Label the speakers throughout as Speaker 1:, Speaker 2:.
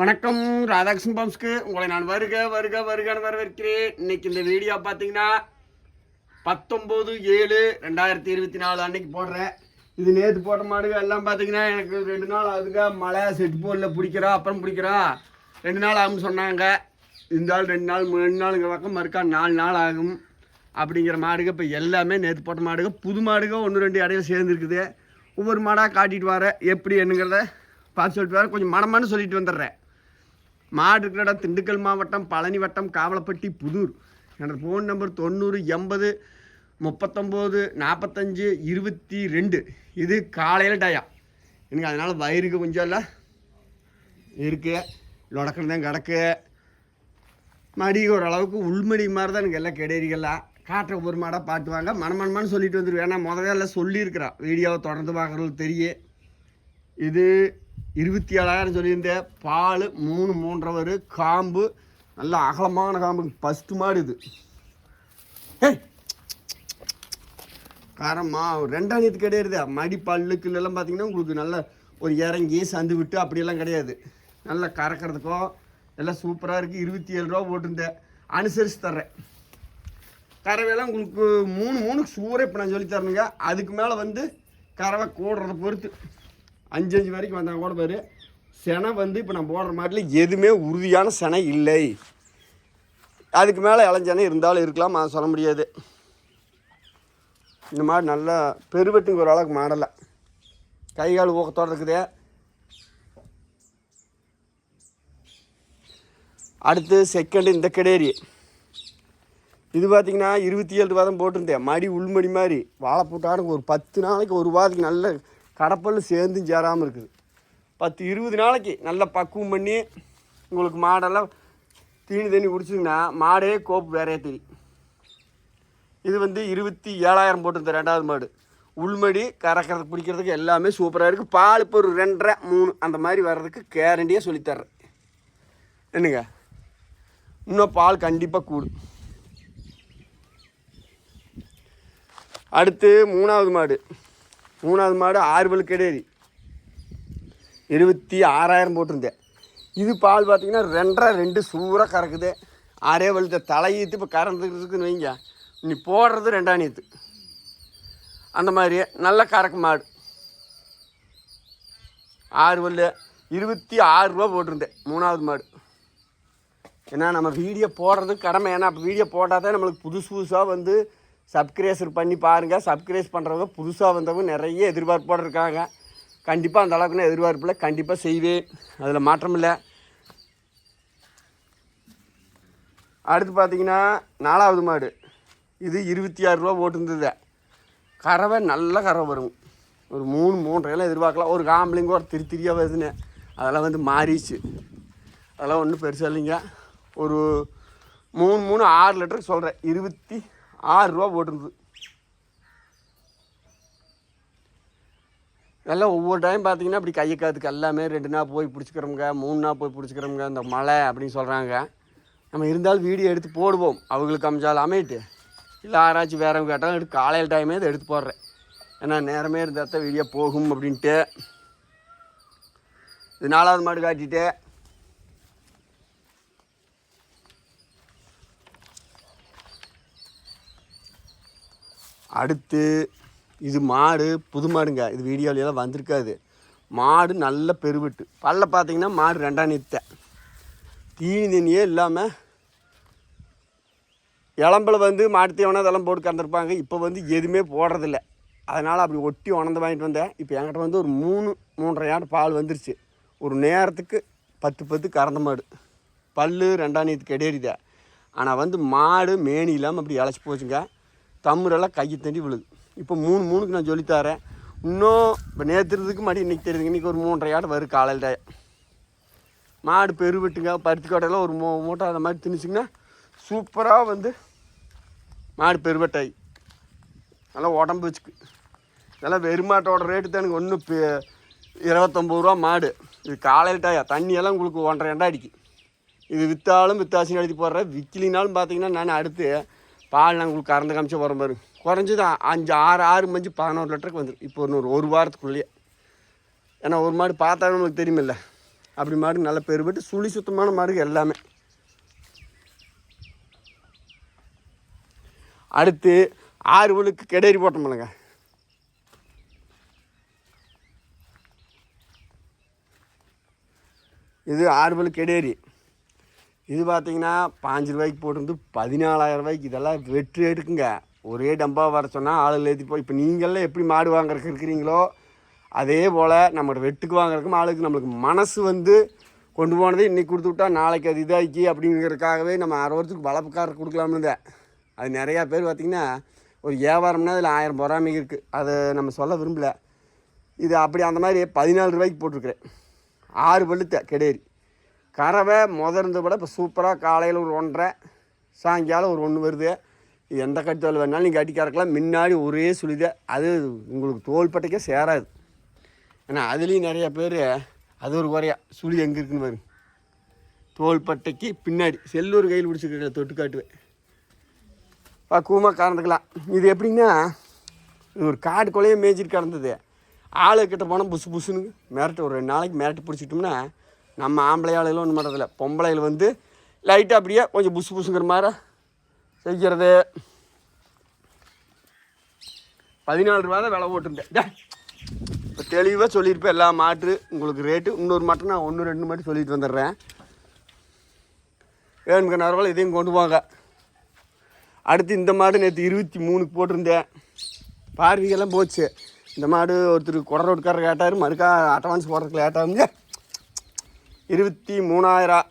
Speaker 1: வணக்கம் ராதாகிருஷ்ணன் பம்ஸ்க்கு உங்களை நான் வருக வருக வருகன்னு வரவேற்கிறேன். இன்னைக்கு இந்த வீடியோ பார்த்தீங்கன்னா பத்தொம்போது ஏழு ரெண்டாயிரத்தி இருபத்தி நாலு அன்னைக்கு போடுறேன். இது நேற்று போட்ட மாடுகள் எல்லாம் பார்த்தீங்கன்னா எனக்கு ரெண்டு நாள் ஆகுதுங்க. மழை செட் போலில் பிடிக்கிறா அப்புறம் பிடிக்கிறா. ரெண்டு நாள் ஆகும்னு சொன்னாங்க. இந்த நாள் ரெண்டு நாள் மூணு நாளுங்க பக்கம் மறுக்கா நாலு நாள் ஆகும். அப்படிங்கிற மாடுக இப்போ எல்லாமே நேற்று போட்ட மாடுகள். புது மாடுகள் ஒன்று ரெண்டு இடையில சேர்ந்துருக்குது. ஒவ்வொரு மாடாக காட்டிட்டு வரேன் எப்படி என்னங்கிறத பார்த்து சொல்லிட்டு வரேன் கொஞ்சம் மனமானு சொல்லிட்டு வந்துடுறேன். மாடு இருக்கிற இடம் திண்டுக்கல் மாவட்டம் பழனி வட்டம் காவலப்பட்டி புதூர். எனது ஃபோன் நம்பர் தொண்ணூறு எண்பது முப்பத்தொம்போது நாற்பத்தஞ்சு இருபத்தி ரெண்டு. இது காலையில் டயம் எனக்கு அதனால் வயிறுக்கு கொஞ்சம் இல்லை. இருக்கு. லொடக்கணும் தான் கிடக்கு. மடி ஓரளவுக்கு உள்மடி மாதிரி தான் எனக்கு எல்லாம் கிடையாதுலாம் காற்றை ஒரு மாடாக பாட்டுவாங்க மனமனமானு சொல்லிட்டு வந்துடுவேன் ஏன்னா முதல்ல எல்லாம் சொல்லியிருக்கிறான் வீடியோவை தொடர்ந்து பார்க்குறவங்களுக்கு தெரியும். இது இருபத்தி ஏழாயிரம் சொல்லியிருந்தேன். பால் மூணு மூன்றரை காம்பு நல்ல அகலமான காம்பு. ஃபஸ்ட்டு மாடு இது. ஏய் காரம்மா ரெண்டாணியத்து கிடையாது. மடி பல்லுக்குள்ளெல்லாம் பார்த்தீங்கன்னா உங்களுக்கு நல்ல ஒரு இறங்கி சந்து விட்டு அப்படியெல்லாம் கிடையாது. நல்லா கறக்கிறதுக்கும் எல்லாம் சூப்பராக இருக்குது இருபத்தி ஏழு ரூபா போட்டிருந்தேன். அனுசரித்து தர்றேன். கறவையெல்லாம் உங்களுக்கு மூணு மூணுக்கு சூறே இப்போ நான் சொல்லித்தரணுங்க அதுக்கு மேலே வந்து கறவை கூடுறத பொறுத்து. அஞ்சு அஞ்சு வரைக்கும் வந்தாங்க கூட பாரு. செனை வந்து இப்போ நான் போடுற மாதிரி எதுவுமே உறுதியான செனை இல்லை. அதுக்கு மேலே இளஞ்சனை இருந்தாலும் இருக்கலாம் நான் சொல்ல முடியாது. இந்த மாதிரி நல்லா பெருவெட்டுங்க ஒரு அளவுக்கு மாடலை கை கால் ஊக்கத்தோடு இருக்குது. அடுத்து செகண்டு இந்த கிடேரி. இது பார்த்திங்கன்னா இருபத்தி ஏழு ரூபா தான் போட்டிருந்தேன். மடி உள்மடி மாதிரி வாழைப்பூட்டாடு ஒரு பத்து நாளைக்கு ஒரு வாரத்துக்கு நல்ல கடப்பல் சேர்ந்தும் சேராமல் இருக்குது. பத்து இருபது நாளைக்கு நல்லா பக்குவம் பண்ணி உங்களுக்கு மாடெல்லாம் தீனி தண்ணி குடிச்சிங்கன்னா மாடே கோப்பு வேறையே தெரியும் இது வந்து இருபத்தி ஏழாயிரம் போட்டிருந்தேன் ரெண்டாவது மாடு. உள்மடி கறக்கிறது பிடிக்கிறதுக்கு எல்லாமே சூப்பராக இருக்குது பால் இப்போ ஒரு ரெண்டரை மூணு அந்த மாதிரி வர்றதுக்கு கேரண்டியாக சொல்லித்தர்றேன். என்னங்க? இன்னும் பால் கண்டிப்பாக கூடும் அடுத்து மூணாவது மாடு. மூணாவது மாடு ஆறு பல் கிடையாது இருபத்தி ஆறாயிரம் போட்டிருந்தேன் இது பால் பார்த்தீங்கன்னா ரெண்டரை ரெண்டு சூறாக கறக்குது. ஆறே வலுத்த தலையீத்து இப்போ கறந்துருக்குன்னு வைங்க. நீ போடுறது ரெண்டாணியத்து அந்த மாதிரி நல்ல கறக்கு மாடு. ஆறு பல்லு இருபத்தி ஆறுரூவா போட்டிருந்தேன் மூணாவது மாடு. ஏன்னா நம்ம வீடியோ போடுறது கடமை. ஏன்னா அப்போ வீடியோ போட்டால் தான் நம்மளுக்கு புதுசு புதுசாக வந்து சப்ஸ்கிரைசர் பண்ணி பாருங்கள் சப்ஸ்கிரைஸ் பண்ணுறவங்க புதுசாக வந்தவங்க நிறைய எதிர்பார்ப்போடு இருக்காங்க. கண்டிப்பாக அந்த அளவுக்குன்னு எதிர்பார்ப்பில் கண்டிப்பாக செய்வேன். அதில் மாற்றம் இல்லை. அடுத்து பார்த்தீங்கன்னா நாலாவது மாடு. இது இருபத்தி ஆறு ரூபா போட்டிருந்தது. கறவை நல்ல கறவை வரும். ஒரு மூணு மூன்றையெல்லாம் எதிர்பார்க்கலாம். ஒரு காம்பளிங்க ஒரு திரு திரியாக வருதுன்னு. அதெல்லாம் வந்து மாறிச்சு அதெல்லாம் ஒன்றும் பெருசாக இல்லைங்க. ஒரு மூணு மூணு ஆறு லிட்டருக்கு சொல்கிறேன் இருபத்தி ஆறு ரூபா போட்டிருந்தது. எல்லாம் ஒவ்வொரு டைம் பார்த்தீங்கன்னா இப்படி கையை காத்துக்கு எல்லாமே ரெண்டு நாள் போய் பிடிச்சிக்கிறோங்க மூணு நாள் போய் பிடிச்சிக்கிறோங்க இந்த மழை அப்படின்னு சொல்கிறாங்க நம்ம இருந்தாலும் வீடியோ எடுத்து போடுவோம். அவங்களுக்கு அமைச்சாலும் அமையிட்டு. இல்லை யாராச்சும் வேறவங்க கேட்டாலும் எடுத்து காலையில் டைமே இதை எடுத்து போடுறேன். ஏன்னா நேரமே இருந்தால் தான் வீடியோ போகும் அப்படின்ட்டு. இது நாலாவது மாடு காட்டிட்டு அடுத்து இது மாடு புது மாடுங்க. இது வீடியோலையெல்லாம் வந்திருக்காது. மாடு நல்ல பெருவெட்டு. பல்ல பார்த்தீங்கன்னா மாடு ரெண்டாம் நித்த தீனி தண்ணியே இல்லாமல் இளம்பில் வந்து மாட்டு தீவனம் இதெல்லாம் போட்டு கறந்துருப்பாங்க. இப்போ வந்து எதுவுமே போடுறதில்ல. அதனால் அப்படி ஒட்டி உணர்ந்து வாங்கிட்டு வந்தேன். இப்போ என்கிட்ட வந்து ஒரு மூணு மூன்றரை ஆடு பால் வந்துருச்சு. ஒரு நேரத்துக்கு பத்து பத்து கறந்த மாடு. பல் ரெண்டாம் நீத்து கிடையாது ஆனால் வந்து மாடு மேனி இல்லாமல் அப்படி இழைச்சி போச்சுங்க. தம்முரெல்லாம் கையை தண்டி விழுது. இப்போ மூணு மூணுக்கு நான் சொல்லித்தரேன் இன்னும் இப்போ நேற்றுறதுக்கு மடி இன்றைக்கி தெரியுதுங்க. இன்றைக்கி ஒரு மூன்றரை ஆடு வரும் காலையில். மாடு பெருவெட்டுங்க பருத்தி கோட்டையில் ஒரு மூ மூட்டை அந்த மாதிரி திணிச்சிங்கன்னா சூப்பராக வந்து மாடு பெருவெட்டாய் நல்லா உடம்பு வச்சுக்கு. இதெல்லாம் வெறுமாட்டோட ரேட்டு தான் எனக்கு ஒன்று இருபத்தொம்பது ரூபா மாடு. இது காலையில் டாயா தண்ணியெல்லாம் உங்களுக்கு ஒன்றரை எண்டாடிக்கு அடிக்கு இது விற்றாலும் வித்தாசி எழுதி போடுறேன் விற்கலினாலும் பார்த்தீங்கன்னா நான் அடுத்து பால் நாங்கள் உங்களுக்கு கறந்து காமிச்சு வரோம் மாதிரி குறைஞ்சது அஞ்சு ஆறு ஆறு மஞ்சு பதினோரு லிட்டருக்கு வந்துடும் இப்போ ஒரு ஒரு வாரத்துக்குள்ளேயே. ஏன்னா ஒரு மாடு பார்த்தாலும் நம்மளுக்கு தெரியுமில்ல. அப்படி மாடு நல்ல பெருபட்டு சுழி சுத்தமான மாடு எல்லாமே. அடுத்து ஆறு பல்லுக்கு கெடேரி போட்டோம்லங்க இது ஆறு பல்லு கெடேரி. இது பார்த்தீங்கன்னா பாஞ்சு ரூபாய்க்கு போட்டிருந்து பதினாலாயிரம் ரூபாய்க்கு. இதெல்லாம் வெற்றி எடுக்குங்க ஒரே டம்பா வர சொன்னால் ஆளுகள் ஏற்றி போய் இப்போ நீங்களே எப்படி மாடு வாங்குறதுக்கு இருக்கிறீங்களோ அதே போல் நம்ம வெட்டுக்கு வாங்குறதுக்கும் ஆளுக்கு நம்மளுக்கு மனசு வந்து கொண்டு போனது இன்றைக்கி கொடுத்து விட்டா நாளைக்கு அது இதாக்கி அப்படிங்கிறதுக்காகவே நம்ம அரை வருஷத்துக்கு வளப்புக்காரர் கொடுக்கலாம்னு இருந்தேன். அது நிறையா பேர் பார்த்திங்கன்னா ஒரு வியாபாரம்னா அதில் ஆயிரம் பொறாமை இருக்குது அதை நம்ம சொல்ல விரும்பலை. இது அப்படி அந்த மாதிரி பதினாலு ரூபாய்க்கு போட்டிருக்கிறேன். ஆறு பல்லுத்த கெடேரி. கறவை முதர்ந்து விட இப்போ சூப்பராக காலையில் ஒரு ஒன்றரை சாயங்காலம் ஒரு ஒன்று வருது. இது எந்த கட்டுத்தோல் வேணாலும் நீங்கள் கட்டி கறக்கலாம் முன்னாடி ஒரே சுழித அது உங்களுக்கு தோள்பட்டைக்கே சேராது. ஏன்னா அதுலேயும் நிறைய பேர் அது ஒரு குறையா. சுழி எங்கே இருக்குன்னு பாருங்க. தோள்பட்டைக்கு பின்னாடி செல்லூர் கையில் பிடிச்சிருக்க தொட்டு காட்டுவேன் பக்குவமாக கறந்துக்கலாம். இது எப்படின்னா இது ஒரு காடு கொலையே மேய்ச்சிட்டு கறந்தது ஆளுக்கிட்ட போனால் புசு புசுன்னு மிரட்டு ஒரு ரெண்டு நாளைக்கு மிரட்டு பிடிச்சிட்டோம்னா நம்ம ஆம்பளை ஆளுகளும் ஒன்றும் பண்ணுறதில்ல பொம்பளைகள் வந்து லைட்டாக அப்படியே கொஞ்சம் புசு புசுங்கிற மாதிரி செய்கிறது பதினாலு ரூபா தான் விலை போட்டிருந்தேன். இப்போ தெளிவாக சொல்லியிருப்பேன் எல்லா மாட்டு உங்களுக்கு ரேட்டு இன்னொரு மாட்டு நான் ஒன்று ரெண்டு மாட்டு சொல்லிட்டு வந்துடுறேன். வேணுங்க நேரம் இதையும் கொண்டு போங்க. அடுத்து இந்த மாடு நேற்று இருபத்தி மூணுக்கு போட்டிருந்தேன். பார்வைகள்லாம் போச்சு. இந்த மாடு ஒருத்தர் குடை ரோட்காரர் கேட்டார் மறுக்கா அட்வான்ஸ் போடுறதுக்கு லேட்டாகுங்க இருபத்தி மூணாயிரம்.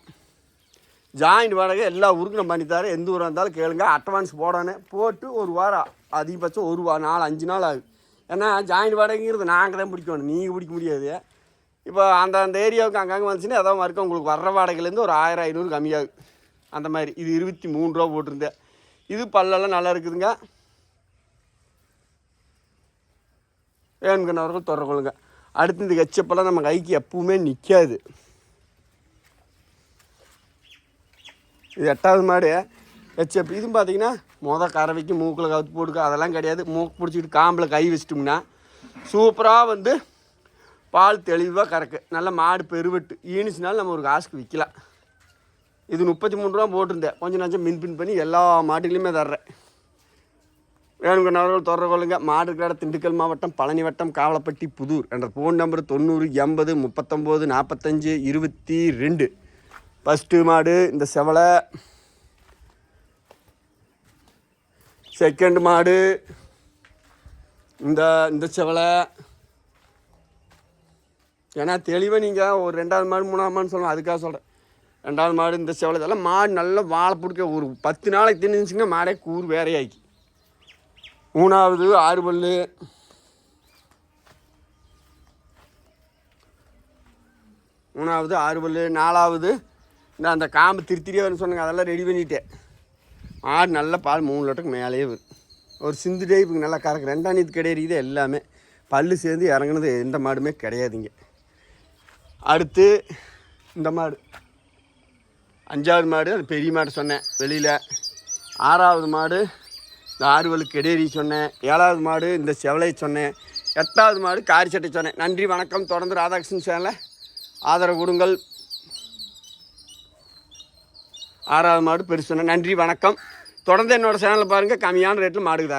Speaker 1: ஜாயிண்ட் வாடகை எல்லா ஊருக்கும் நம்ம பண்ணித்தாரு எந்த ஊராக இருந்தாலும் கேளுங்க. அட்வான்ஸ் போடணும். போட்டு ஒரு வாரம் அதிகபட்சம் ஒரு வா நாலு அஞ்சு நாள் ஆகுது. ஏன்னா ஜாயிண்ட் வாடகைங்கிறது நாங்கள் தான் பிடிக்கணும். நீங்கள் பிடிக்க முடியாது. இப்போ அந்த அந்த ஏரியாவுக்கு அங்கங்கே வந்துச்சுன்னா ஏதோ மறுக்க உங்களுக்கு வர்ற வாடகையிலேருந்து ஒரு ஆயிரம் ஐநூறு கம்மியாகுது. அந்த மாதிரி. இது இருபத்தி மூணு ரூபா போட்டிருந்தேன். இது பல்லெல்லாம் நல்லா இருக்குதுங்க. வேணுங்கிறவர்கள் தொடர்கொள்ளுங்க. அடுத்து இந்த கச்சப்பெல்லாம் நம்ம கைக்கு எப்பவுமே நிற்காது இது எட்டாவது மாடு ஹெச்எப் இதுவும் பார்த்தீங்கன்னா மொதல் கறவைக்கு மூக்கில் கவுத்து போட்டுக்க அதெல்லாம் கிடையாது. மூக்கு பிடிச்சிக்கிட்டு காம்பில் கை வச்சிட்டோம்னா சூப்பராக வந்து பால் தெளிவாக கறக்கு. நல்ல மாடு பெருவெட்டு. ஈனிச்சுனாலும் நம்ம ஒரு காசுக்கு விற்கலாம் இது முப்பத்தி மூணு ரூபா போட்டிருந்தேன். கொஞ்சம் நஞ்சம் மின் பின் பண்ணி எல்லா மாட்டுகளையுமே தர்றேன். வேணுங்க நபர்கள் தொடர்பு கொள்ளுங்க. மாடு கடை திண்டுக்கல் மாவட்டம் பழனி வட்டம் காவலப்பட்டி புதூர். என்ற ஃபோன் நம்பர் தொண்ணூறு எண்பது முப்பத்தொம்போது நாற்பத்தஞ்சு இருபத்தி ரெண்டு. ஃபஸ்ட்டு மாடு இந்த செவலை. செகண்ட் மாடு இந்த இந்த செவலை. ஏன்னா தெளிவாக நீங்கள் ஒரு ரெண்டாவது மாடு மூணாவது மாடுன்னு சொல்லலாம் அதுக்காக சொல்கிறேன் ரெண்டாவது மாடு இந்த செவலை இதெல்லாம் மாடு நல்லா வாழை பிடிக்க ஒரு பத்து நாளைக்கு தின்னுச்சுங்கன்னா மாடே கூறு வேறையாக்கி மூணாவது ஆறு பல்லு மூணாவது ஆறு பல்லு நாலாவது இந்த அந்த காம்பு திருத்திரியே வரும்னு சொன்னாங்க அதெல்லாம் ரெடி பண்ணிட்டேன். ஆடு நல்ல பால் மூணு லிட்டருக்கு மேலேயே வரும். ஒரு சிந்து டைப்புக்கு நல்லா கறக்கு. ரெண்டாம் நீத்து கிடையாது எல்லாமே. பல்லு சேர்ந்து இறங்குனது எந்த மாடுமே கிடையாதுங்க. அடுத்து இந்த மாடு. அஞ்சாவது மாடு அது பெரிய மாடு சொன்னேன் வெளியில். ஆறாவது மாடு இந்த ஆறுவலுக்கு கெடேரி சொன்னேன். ஏழாவது மாடு இந்த செவலை சொன்னேன். எட்டாவது மாடு காரி சட்டை சொன்னேன். நன்றி வணக்கம். தொடர்ந்து ராதாகிருஷ்ணன் சேனலை ஆதரவு கொடுங்கள். ஆறாவது மாடு பெருசு நன்றி வணக்கம். தொடர்ந்து என்னோடய சேனலில் பாருங்கள் கம்மியான ரேட்டில் மாடுக்கு